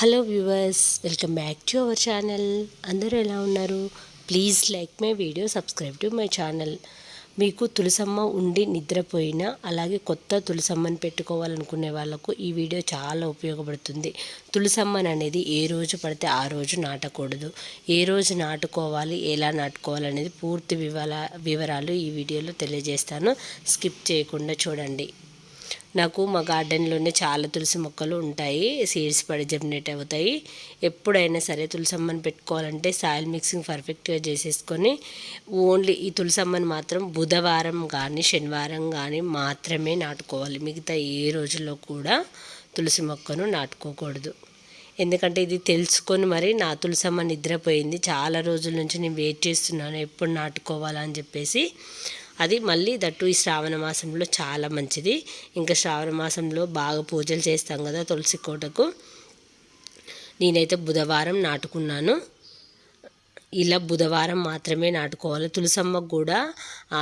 Hello viewers welcome back to our channel అందరూ ఎలా ఉన్నారు? Please like my video subscribe to my channel మీకు తులసమ్మ ఉండి నిద్రపోయినా అలాగే కొత్త తులసమ్మని పెట్టుకోవాలనుకునే వాళ్ళకు ఈ వీడియో చాలా ఉపయోగపడుతుంది. తులసమ్మని అనేది ఏ రోజు పడితే ఆ రోజు నాటకూడదు. ఏ రోజు నాటుకోవాలి ఎలా నాటుకోవాలి అనేది పూర్తి వివర వివరాలు ఈ వీడియోలో తెలియజేస్తాను. స్కిప్ చేయకుండా చూడండి. నాకు మా గార్డెన్లోనే చాలా తులసి మొక్కలు ఉంటాయి. సీడ్స్ పడి జర్మినేట్ అవుతాయి. ఎప్పుడైనా సరే తులసమ్మని పెట్టుకోవాలంటే సాయిల్ మిక్సింగ్ పర్ఫెక్ట్గా చేసేసుకొని ఓన్లీ ఈ తులసమ్మని మాత్రం బుధవారం కానీ శనివారం కానీ మాత్రమే నాటుకోవాలి. మిగతా ఏ రోజుల్లో కూడా తులసి మొక్కను నాటుకోకూడదు. ఎందుకంటే ఇది తెలుసుకొని మరి నా తులసమ్మ నిద్రపోయింది. చాలా రోజుల నుంచి నేను వెయిట్ చేస్తున్నాను. ఎప్పుడు నాటుకోవాలని చెప్పేసి అది మళ్ళీ దట్టు ఈ శ్రావణ మాసంలో చాలా మంచిది. ఇంకా శ్రావణ మాసంలో బాగా పూజలు చేస్తాం కదా తులసి కోటకు. నేనైతే బుధవారం నాటుకున్నాను. ఇలా బుధవారం మాత్రమే నాటుకోవాలి. తులసమ్మకు కూడా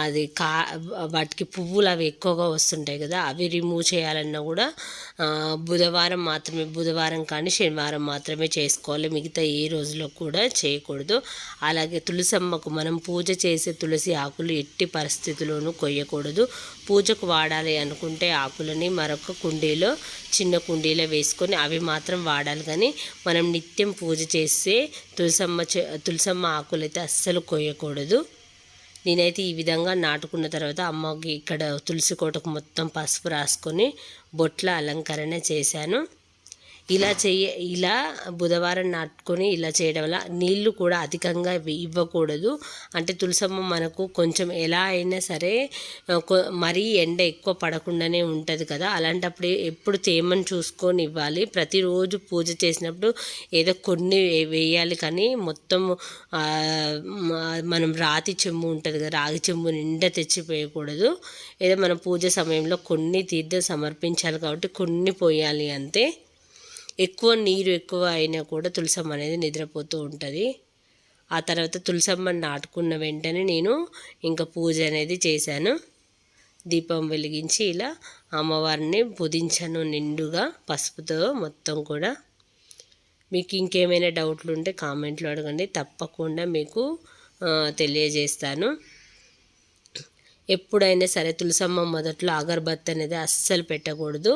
అది కా వాటికి పువ్వులు అవి ఎక్కువగా వస్తుంటాయి కదా అవి రిమూవ్ చేయాలన్నా కూడా బుధవారం మాత్రమే బుధవారం కానీ శనివారం మాత్రమే చేసుకోవాలి. మిగతా ఏ రోజులో కూడా చేయకూడదు. అలాగే తులసమ్మకు మనం పూజ చేసే తులసి ఆకులు ఎట్టి పరిస్థితుల్లోనూ కొయ్యకూడదు. పూజకు వాడాలి అనుకుంటే ఆకులని మరొక కుండీలో చిన్న కుండీలో వేసుకొని అవి మాత్రం వాడాలి. కానీ మనం నిత్యం పూజ చేస్తే తులసమ్మ తులసమ్మ ఆకులు అయితే అస్సలు కొయ్యకూడదు. నేనైతే ఈ విధంగా నాటుకున్న తర్వాత అమ్మకి ఇక్కడ తులసి కోటకు మొత్తం పసుపు రాసుకొని బొట్ల అలంకరణ చేశాను. ఇలా చేయ ఇలా బుధవారం నాటుకొని ఇలా చేయడం వల్ల నీళ్ళు కూడా అధికంగా ఇవ్వకూడదు. అంటే తులసమ్మ మనకు కొంచెం ఎలా అయినా సరే మరీ ఎండ ఎక్కువ పడకుండానే ఉంటుంది కదా. అలాంటప్పుడు ఎప్పుడు తేమను చూసుకొని ఇవ్వాలి. ప్రతిరోజు పూజ చేసినప్పుడు ఏదో కొన్ని వేయాలి కానీ మొత్తం మనం రాతి చెంబు ఉంటుంది కదా రాగి చెంబు నిండా తెచ్చిపోయకూడదు. ఏదో మనం పూజ సమయంలో కొన్ని తీర్థం సమర్పించాలి కాబట్టి కొన్ని పోయాలి అంతే. ఎక్కువ నీరు ఎక్కువ అయినా కూడా తులసమ్మ అనేది నిద్రపోతూ ఉంటుంది. ఆ తర్వాత తులసమ్మని నాటుకున్న వెంటనే నేను ఇంకా పూజ అనేది చేశాను. దీపం వెలిగించి ఇలా అమ్మవారిని పుదించాను నిండుగా పసుపుతో మొత్తం కూడా. మీకు ఇంకేమైనా డౌట్లు ఉంటే కామెంట్లో అడగండి. తప్పకుండా మీకు తెలియజేస్తాను. ఎప్పుడైనా సరే తులసమ్మ మొదట్లో అగరబత్తి అనేది అస్సలు పెట్టకూడదు.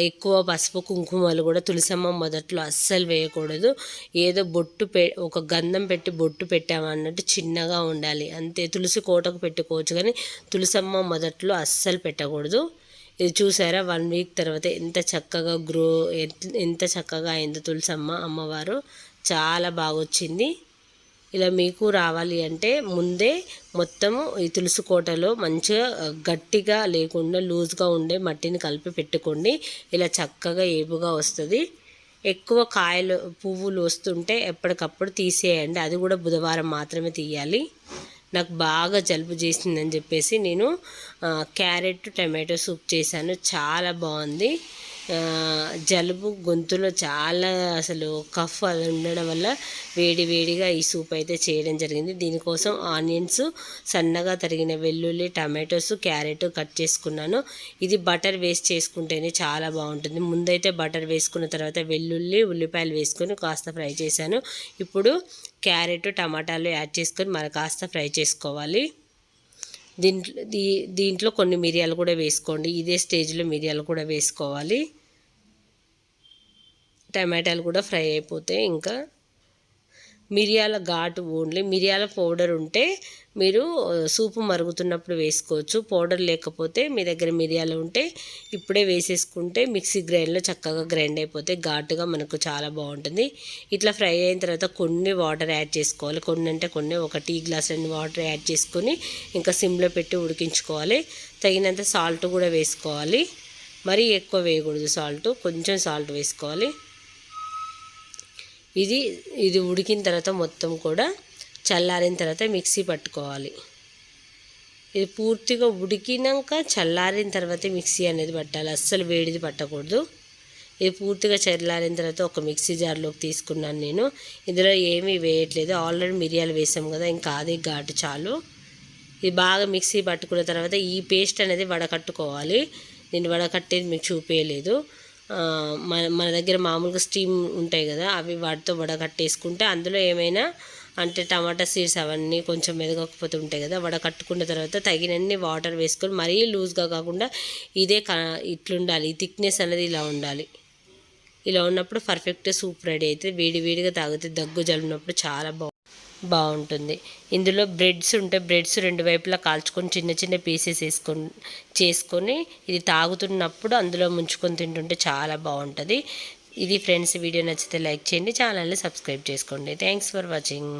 ఎక్కువ పసుపు కుంకుమలు కూడా తులసమ్మ మొదట్లో అస్సలు వేయకూడదు. ఏదో బొట్టు పె ఒక గంధం పెట్టి బొట్టు పెట్టామన్నట్టు చిన్నగా ఉండాలి. అంతే తులసి కోటకు పెట్టుకోవచ్చు కానీ తులసమ్మ మొదట్లో అస్సలు పెట్టకూడదు. ఇది చూసారా? వన్ వీక్ తర్వాత ఎంత చక్కగా గ్రో ఎంత చక్కగా అయిందో తులసమ్మ అమ్మవారు. చాలా బాగా వచ్చింది ఇలా మీకు రావాలి అంటే ముందే మొత్తము ఈ తులసి కోటలో మంచిగా గట్టిగా లేకుండా లూజ్గా ఉండే మట్టిని కలిపి పెట్టుకోండి. ఇలా చక్కగా ఏపుగా వస్తుంది. ఎక్కువ కాయలు పువ్వులు వస్తుంటే ఎప్పటికప్పుడు తీసేయండి. అది కూడా బుధవారం మాత్రమే తీయాలి. నాకు బాగా జలుబు చేసిందని చెప్పేసి నేను క్యారెట్ టమాటో సూప్ చేశాను. చాలా బాగుంది. జలుబు గొంతులో చాలా అసలు కఫ్ అది ఉండడం వల్ల వేడి వేడిగా ఈ సూప్ అయితే చేయడం జరిగింది. దీనికోసం ఆనియన్స్ సన్నగా తరిగిన వెల్లుల్లి టమాటోస్ క్యారెట్ కట్ చేసుకున్నాను. ఇది బటర్ వేస్ట్ చేసుకుంటేనే చాలా బాగుంటుంది. ముందైతే బటర్ వేసుకున్న తర్వాత వెల్లుల్లి ఉల్లిపాయలు వేసుకొని కాస్త ఫ్రై చేశాను. ఇప్పుడు క్యారెట్ టమాటాలు యాడ్ చేసుకొని మరి కాస్త ఫ్రై చేసుకోవాలి. దీంట్లో దీంట్లో కొన్ని మిరియాలు కూడా వేసుకోండి. ఇదే స్టేజ్లో మిరియాలు కూడా వేసుకోవాలి. టమాటాలు కూడా ఫ్రై అయిపోతాయి ఇంకా మిరియాల ఘాటు ఓన్లీ. మిరియాల పౌడర్ ఉంటే మీరు సూపు మరుగుతున్నప్పుడు వేసుకోవచ్చు. పౌడర్ లేకపోతే మీ దగ్గర మిరియాలు ఉంటే ఇప్పుడే వేసేసుకుంటే మిక్సీ గ్రైండ్లో చక్కగా గ్రైండ్ అయిపోతే ఘాటుగా మనకు చాలా బాగుంటుంది. ఇట్లా ఫ్రై అయిన తర్వాత కొన్ని వాటర్ యాడ్ చేసుకోవాలి. కొన్ని అంటే కొన్ని ఒక టీ గ్లాస్ రెండు వాటర్ యాడ్ చేసుకొని ఇంకా సిమ్లో పెట్టి ఉడికించుకోవాలి. తగినంత సాల్ట్ కూడా వేసుకోవాలి. మరీ ఎక్కువ వేయకూడదు సాల్ట్ కొంచెం సాల్ట్ వేసుకోవాలి. ఇది ఇది ఉడికిన తర్వాత మొత్తం కూడా చల్లారిన తర్వాత మిక్సీ పట్టుకోవాలి. ఇది పూర్తిగా ఉడికినాక చల్లారిన తర్వాత మిక్సీ అనేది పట్టాలి. అస్సలు వేడిది పట్టకూడదు. ఇది పూర్తిగా చల్లారిన తర్వాత ఒక మిక్సీ జార్లోకి తీసుకున్నాను నేను. ఇందులో ఏమీ వేయట్లేదు. ఆల్రెడీ మిరియాలు వేసాం కదా ఇంకా అదే ఘాటు చాలు. ఇది బాగా మిక్సీ పట్టుకున్న తర్వాత ఈ పేస్ట్ అనేది వడకట్టుకోవాలి. నేను వడకట్టేది మీకు చూపించలేదు మన మన దగ్గర మామూలుగా స్టీమ్ ఉంటాయి కదా అవి వాటితో వడకట్టేసుకుంటే అందులో ఏమైనా అంటే టమాటా సీడ్స్ అవన్నీ కొంచెం మెదగకపోతే ఉంటాయి కదా వడకట్టుకున్న తర్వాత తగినన్ని వాటర్ వేసుకొని మరీ లూజ్గా కాకుండా ఇదే క ఇట్లుండాలి ఈ థిక్నెస్ అనేది ఇలా ఉండాలి. ఇలా ఉన్నప్పుడు పర్ఫెక్ట్ సూప్ రెడీ అవుతుంది వేడి వేడిగా తాగితే దగ్గు జలుబునప్పుడు చాలా బాగుంటుంది. బాగుంటుంది. ఇందులో బ్రెడ్స్ ఉంటే బ్రెడ్స్ రెండు వైపులా కాల్చుకొని చిన్న చిన్న పీసెస్ వేసుకొని చేసుకొని ఇది తాగుతున్నప్పుడు అందులో ముంచుకొని తింటుంటే చాలా బాగుంటుంది. ఇది ఫ్రెండ్స్ వీడియో నచ్చితే లైక్ చేయండి ఛానల్ని సబ్స్క్రైబ్ చేసుకోండి. Thanks for watching.